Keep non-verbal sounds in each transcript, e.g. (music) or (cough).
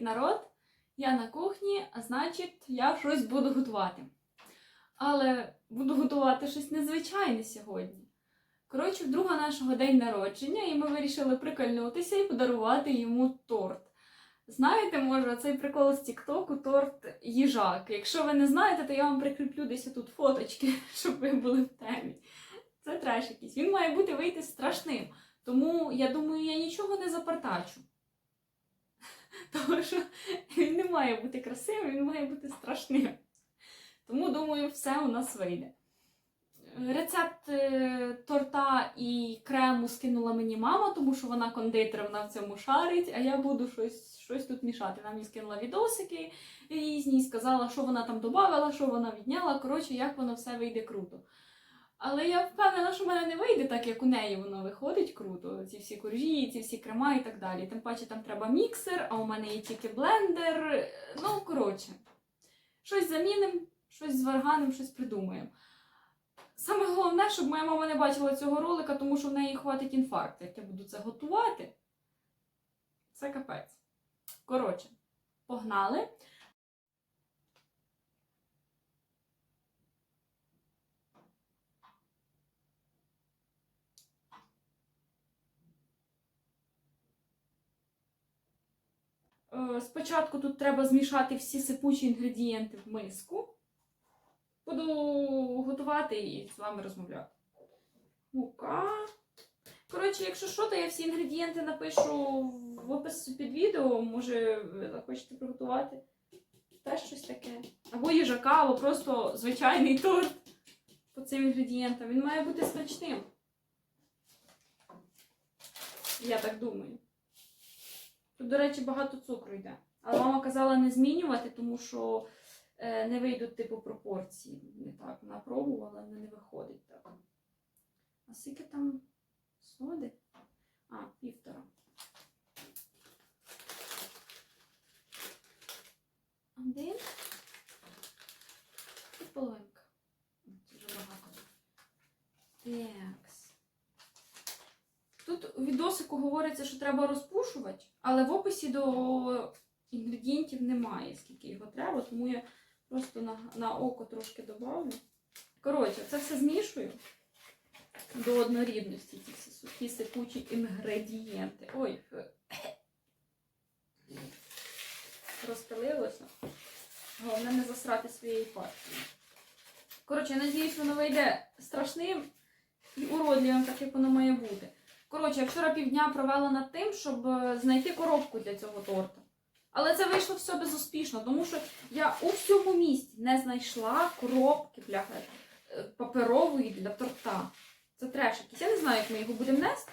Привіт, народ! Я на кухні, а значить, я щось буду готувати. Але буду готувати щось незвичайне сьогодні. Коротше, вдруга нашого день народження, і ми вирішили прикольнутися і подарувати йому торт. Знаєте, може, цей прикол з Тіктоку торт їжак. Якщо ви не знаєте, то я вам прикріплю десь тут фоточки, (laughs) щоб ви були в темі. Це треш якийсь. Він має бути вийти страшним. Тому я думаю, я нічого не запартачу. (laughs) Тому що він не має бути красивим, він має бути страшним. Тому, думаю, все у нас вийде. Рецепт е, торта і крему скинула мені мама, тому що вона кондитер, вона в цьому шарить, а я буду щось, щось тут мішати. Вона мені скинула відосики різні, сказала, що вона там додавала, що вона відняла. Коротше, як воно все вийде круто. Але я впевнена, що в мене не вийде так, як у неї воно виходить круто. Ці всі коржі, ці всі крема і так далі. Тим паче там треба міксер, а у мене є тільки блендер. Ну, коротше, щось замінимо, щось зварганим, щось придумаємо. Саме головне, щоб моя мама не бачила цього ролика, тому що в неї хватить інфаркту. Як я буду це готувати, це капець. Коротше, погнали. Спочатку тут треба змішати всі сипучі інгредієнти в миску. Буду готувати і з вами розмовляти. Мука. Коротше, якщо що, то я всі інгредієнти напишу в описі під відео. Може, ви захочете приготувати теж щось таке. Або їжака, або просто звичайний торт по цим інгредієнтам. Він має бути смачним. Я так думаю. Тут, до речі, багато цукру йде. Але мама казала не змінювати, тому що е, не вийдуть типу пропорції. Не так. Вона пробувала, але не виходить так. А скільки там соди? А, півтора. Один. І половинка. Це вже багато. Такс. Тут у відосику говориться, що треба розпушувати, але в описі до інгредієнтів немає, скільки його треба, тому я просто на, на око трошки додавлю. Коротше, це все змішую до однорідності, ці всі сухі сипучі інгредієнти. Ой, розпилилося. Головне не засрати своєї партії. Коротше, я надіюсь, воно вийде страшним і уродливим, так як воно має бути. Коротше, я вчора півдня провела над тим, щоб е, знайти коробку для цього торта. Але це вийшло все безуспішно, тому що я у всьому місті не знайшла коробки бляха, е, паперової для торта. Це треш якийсь. Я не знаю, як ми його будемо нести.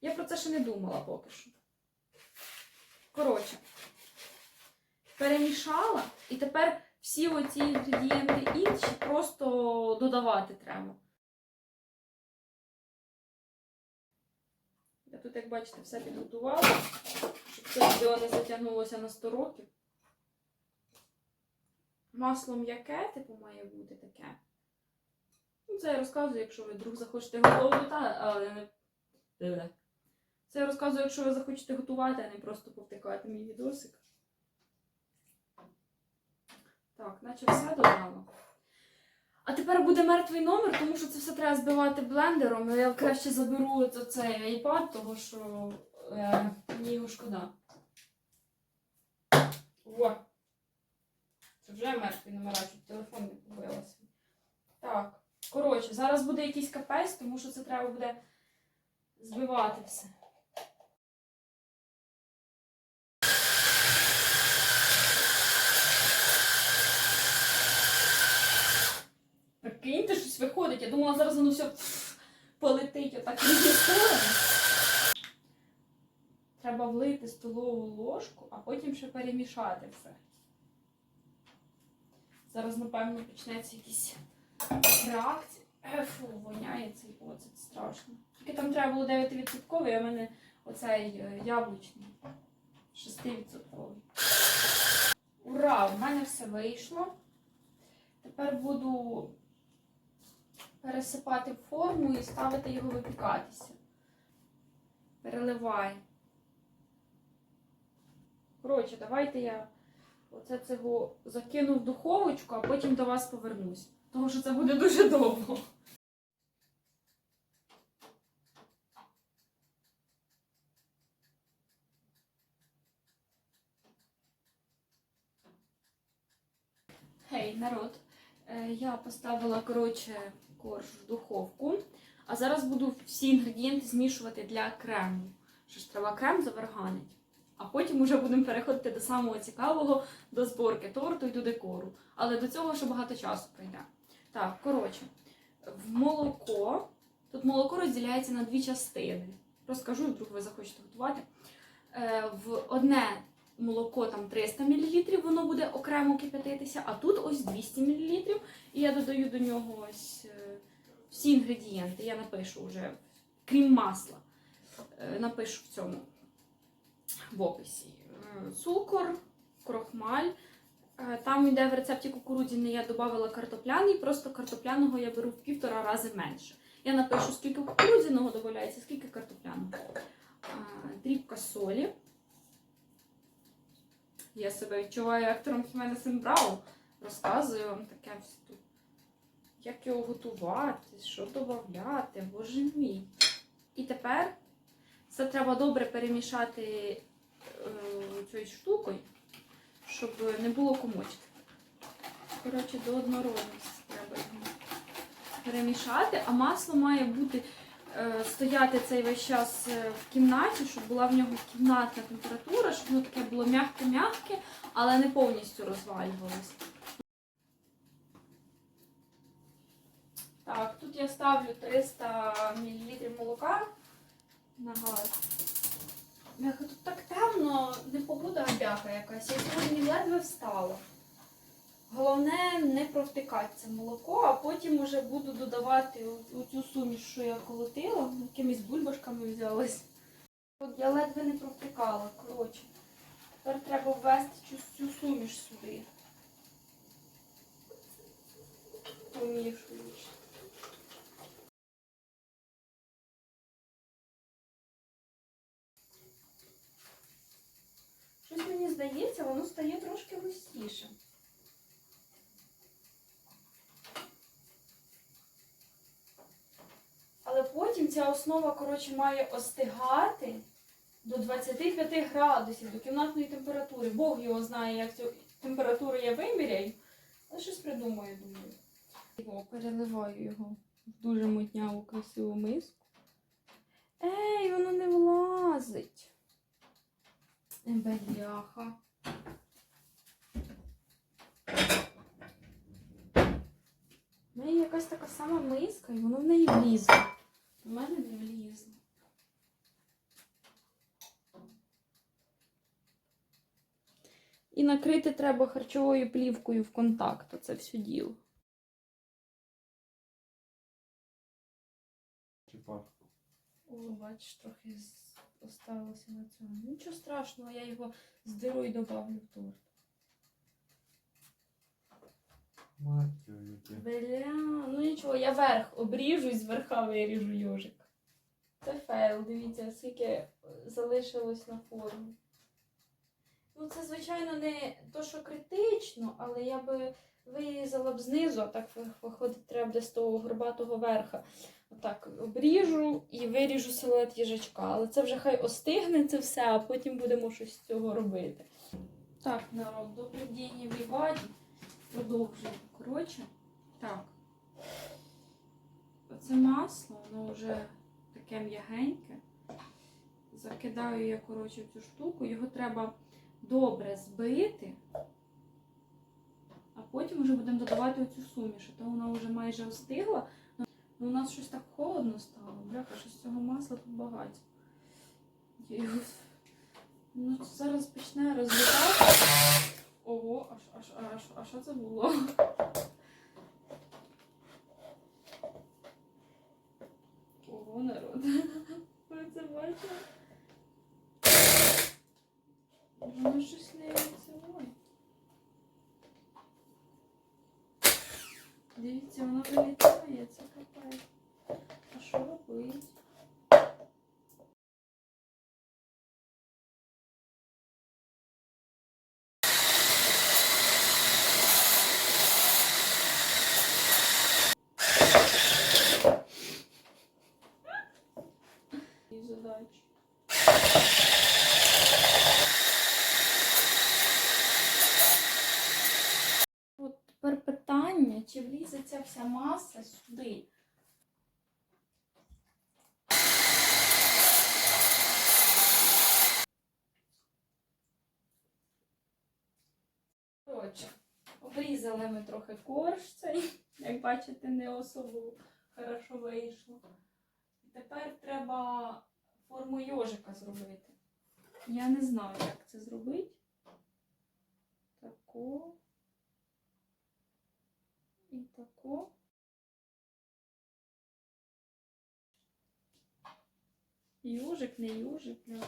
Я про це ще не думала поки що. Коротше, перемішала, і тепер всі оці інгредієнти інші просто додавати треба. Як бачите, все підготувала, щоб це відео не затягнулося на 100 років. Масло м'яке, типу, має бути таке. Ну, це я розказую, якщо ви вдруг захочете готувати, але не. Це я розказую, якщо ви захочете готувати, а не просто повтикати мій відосик. Так, наче все додала. А тепер буде мертвий номер, тому що це все треба збивати блендером. Я краще заберу цей iPad, тому що е, мені його шкода. О! Це вже мертвий номера, щоб телефон не побилася. Так, коротше, зараз буде якийсь капець, тому що це треба буде збивати все. Прикиньте, щось виходить. Я думала, зараз воно все полетить отак. Треба влити столову ложку, а потім ще перемішати все. Зараз, напевно, почнеться якісь реакції. Е, Фу, воняє цей оцет страшно. Тільки там треба було 9%, а в мене оцей е, яблучний 6%. Ура! У мене все вийшло. Тепер буду пересипати в форму і ставити його випікатися. Переливай. Коротше, давайте я оце цього закину в духовочку, а потім до вас повернусь. Тому що це буде дуже довго. Гей, народ. Е, Я поставила, коротше, корж в духовку. А зараз буду всі інгредієнти змішувати для крему. Що ж треба крем заварганити. А потім вже будемо переходити до самого цікавого, до зборки торту і до декору. Але до цього ще багато часу пройде. Так, коротше, в молоко. Тут молоко розділяється на дві частини. Розкажу, вдруг ви захочете готувати. Е, В одне молоко там 300 мл, воно буде окремо кипятитися, а тут ось 200 мл. І я додаю до нього ось е, всі інгредієнти. Я напишу вже, крім масла, е, напишу в цьому в описі. Е, Цукор, крохмаль. Там йде в рецепті кукурудзяний, я додавала картопляний, просто картопляного я беру в півтора рази менше. Я напишу, скільки кукурудзяного додається, скільки картопляного. Дрібка солі. Я себе відчуваю актором Хімена Сенбрау. Розказую вам таке все тут. Як його готувати, що додати, боже мій. І тепер це треба добре перемішати е, цією штукою, щоб не було комочки. Коротше, до однородності треба перемішати, а масло має бути стояти цей весь час е, в кімнаті, щоб була в нього кімнатна температура, щоб воно таке було м'яке-м'яке, але не повністю розвалювалося. Так, тут я ставлю 300 мл молока на газ. Бляха, тут так темно, не погода, а бляха якась. Я сьогодні ледве встала. Головне не провтикати це молоко, а потім вже буду додавати у- у цю суміш, що я колотила, якимись бульбашками взялась. От я ледве не провтикала, коротше. Тепер треба ввести цю, суміш сюди. Помішуєш. Щось мені здається, воно стає трошки густіше. Але потім ця основа, коротше, має остигати до 25 градусів, до кімнатної температури. Бог його знає, як цю температуру я виміряю. Але щось придумаю, думаю. О, переливаю його в дуже мутняву красиву миску. Ей, воно не влазить. Бляха. В неї якась така сама миска, і воно в неї влізло. У мене не влізло. І накрити треба харчовою плівкою в контакт, оце все діло. Типа, О, бачиш, трохи осталося на цьому. Нічого страшного, я його здеру і добавлю в торт. Мать. Бля, ну нічого, я верх обріжу і зверха виріжу йожик. Це фейл, дивіться, скільки залишилось на формі. Ну, це, звичайно, не то, що критично, але я би вирізала б знизу, а так виходить, треба буде з того горбатого верха. Отак обріжу і виріжу силует їжачка. Але це вже хай остигне це все, а потім будемо щось з цього робити. Так, народ, добрий день, Продовжуємо. Коротше, так. Оце масло, воно вже таке м'ягеньке. Закидаю я, коротше, цю штуку. Його треба добре збити, а потім вже будемо додавати оцю суміш. То вона вже майже остигла. Ну, у нас щось так холодно стало. Бляха, щось цього масла тут багато. Ну, зараз почне розлітати. Ого, а, ш- а, ш- а, ш- а що це було? Ого, народ. Ви це бачили? Воно щось не цілує. Дивіться, воно вилітає, це капець. А що робить? Маса сюди. Коротше, обрізали ми трохи корж цей, як бачите, не особо хорошо вийшло. Тепер треба форму йожика зробити. Я не знаю, як це зробити. Тако. І тако. Ёжик, не ёжик, бля.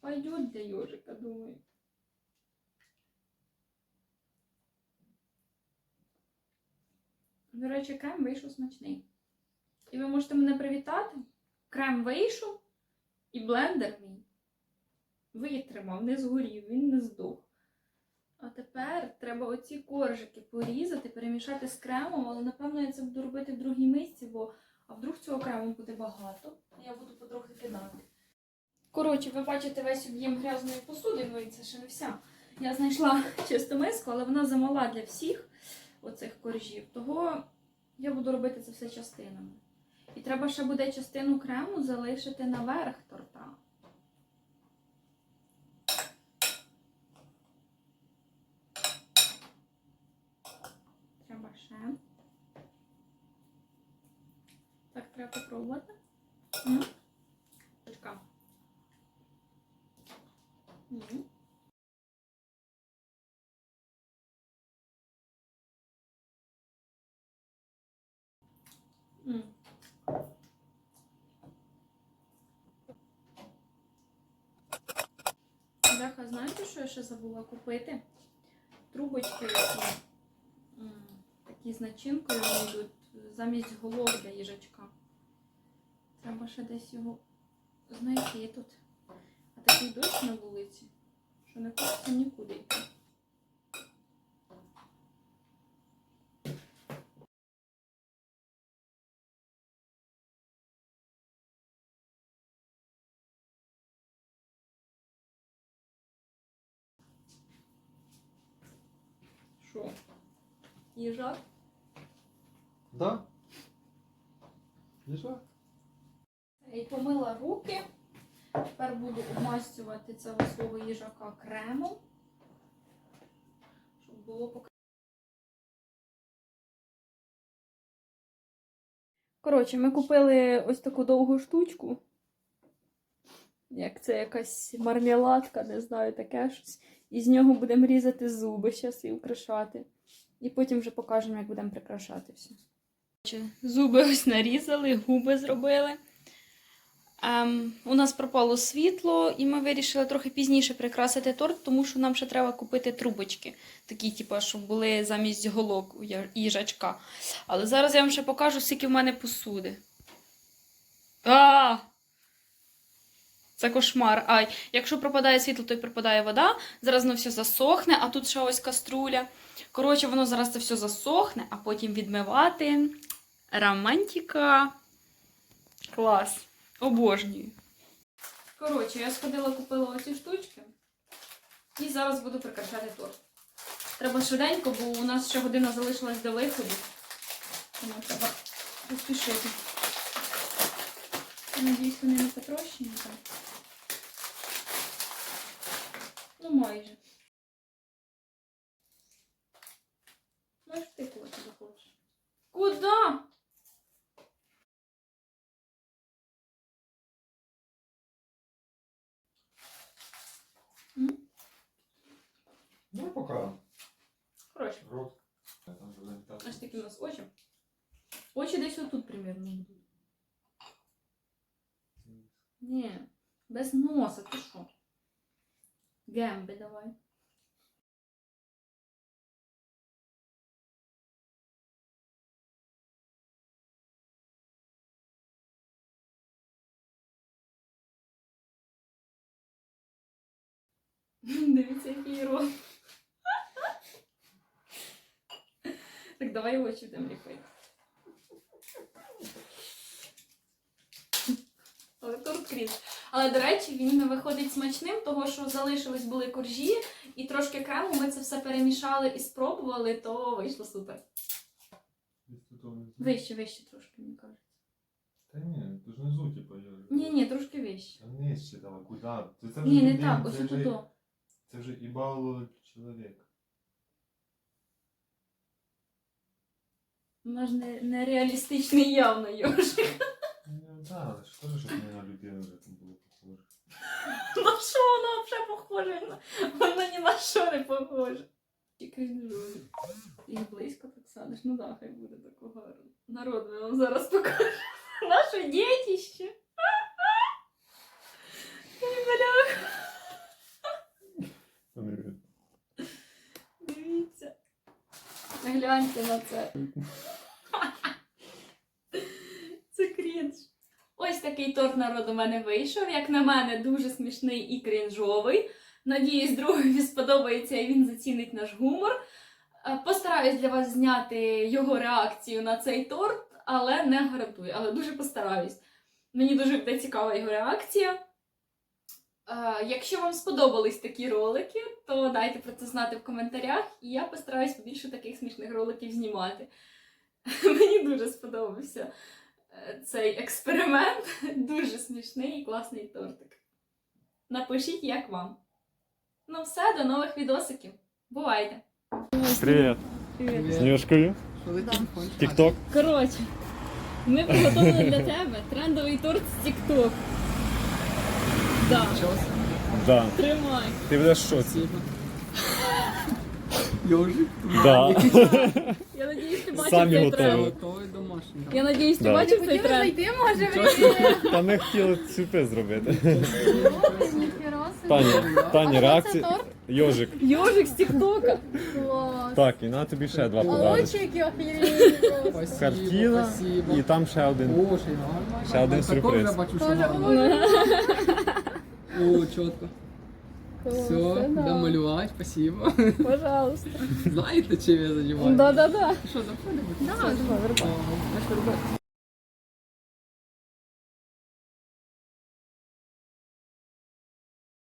Пойдет для ёжика, думаю. До речі, крем вийшов смачний. І ви можете мене привітати. Крем вийшов, і блендер мій витримав, не згорів, він не здох. А тепер треба оці коржики порізати, перемішати з кремом, але напевно я це буду робити в другій мисці, бо а вдруг цього крему буде багато. Я буду потрохи кидати. Коротше, ви бачите весь об'єм грязної посуди, ну і це ще не вся. Я знайшла чисту миску, але вона замала для всіх оцих коржів. Того я буду робити це все частинами. І треба ще буде частину крему залишити наверх торта. Треба ще. Так, треба попробувати. М. Бляха, знаєте, що я ще забула купити? Трубочки які, такі з начинкою йдуть замість голов для їжачка. Треба ще десь його знайти тут. А такий дощ на вулиці, що не хочеться нікуди йти. Що? Їжак? Да? Їжак? І помила руки. Тепер буду обмастювати цього свого їжака кремом. Щоб було пок... Коротше, ми купили ось таку довгу штучку. Як це якась мармеладка, не знаю, таке щось. І з нього будемо різати зуби зараз і украшати. І потім вже покажемо, як будемо прикрашати все. Зуби ось нарізали, губи зробили. Ем, у нас пропало світло, і ми вирішили трохи пізніше прикрасити торт, тому що нам ще треба купити трубочки, такі, типу, щоб були замість голок їжачка. Але зараз я вам ще покажу, скільки в мене посуди. А! Це кошмар. Ай, якщо пропадає світло, то й пропадає вода. Зараз воно все засохне, а тут ще ось каструля. Коротше, воно зараз це все засохне, а потім відмивати. Романтика. Клас. Обожнюю. Коротше, я сходила, купила оці штучки. І зараз буду прикрашати торт. Треба швиденько, бо у нас ще година залишилась до виходу. Тому треба поспішити. Надіюсь, вони не потрощені там. Ну, майже. Можеш ти кого захочеш. Куда? Ну, пока. Коротше, Рот. Такие аж такі у нас очі. Очі десь отут примерно будуть. Ні, без носа, ти що? Гемби давай. Дивіться, який рот. Так давай очі будемо ліпити. Але кріс. Але, до речі, він не виходить смачним, того що залишились були коржі, і трошки крему ми це все перемішали і спробували, то вийшло супер. Вище, вище трошки, мені кажуть. Та ні, ти ж внизу, типу, я. Ні, ні, трошки вище. Та нижче давай, куди? Це, це вже Ні, не так, ось вже- тут. Це вже ібало чоловік. Вона ж не, нереалістичний явно йожик. Ну, але ж теж, щоб не на людину вже там було похоже. На що вона взагалі похожа? Вона ні на що не похожа. І крінжує. І близько так садиш. Ну да, хай буде такого народу. Я вам зараз покажу. Наше дітище. Бляха. Дивіться. Гляньте на це. Це крінж. Ось такий торт народ у мене вийшов. Як на мене, дуже смішний і крінжовий. Надіюсь, другові сподобається і він зацінить наш гумор. Е, Постараюсь для вас зняти його реакцію на цей торт, але не гарантую. Але дуже постараюсь. Мені дуже цікава його реакція. Е, Якщо вам сподобались такі ролики, то дайте про це знати в коментарях, і я постараюсь побільше таких смішних роликів знімати. (laughs) Мені дуже сподобався е, цей експеримент. (laughs) Дуже смішний і класний тортик. Напишіть, як вам. Ну все, до нових відосиків. Бувайте! Привіт. Привіт. З Нюшкою. Тік-ток. Коротше, ми приготували для тебе трендовий торт з TikTok. Да, Да. тримай. Ти будеш в шоці. (laughs) Йожик. Да. Я (laughs) надіюсь, ти бачив Самі цей готові. тренд. Готовий домашній. Я надіюсь, ти Да. бачив цей тренд. зайти, може, мені? (laughs) Та ми хотіли сюрприз зробити. Собі. Таня, Таня, реакція. Йожик. Йожик з Тіктока. Клас. Так, і на тобі ще два А подарунки. очі які просто. Спасибо, Картина спасибо. і там ще один. Ще нормально. Ще один Так, такого сюрприз. я бачу, що нормально. О, чітко. Все, домалювать, да. спасибо. Пожалуйста. Знаєте, чим я займаюся? Да-да-да. Що, заходимо? Да, давай, О, знаєш, робити.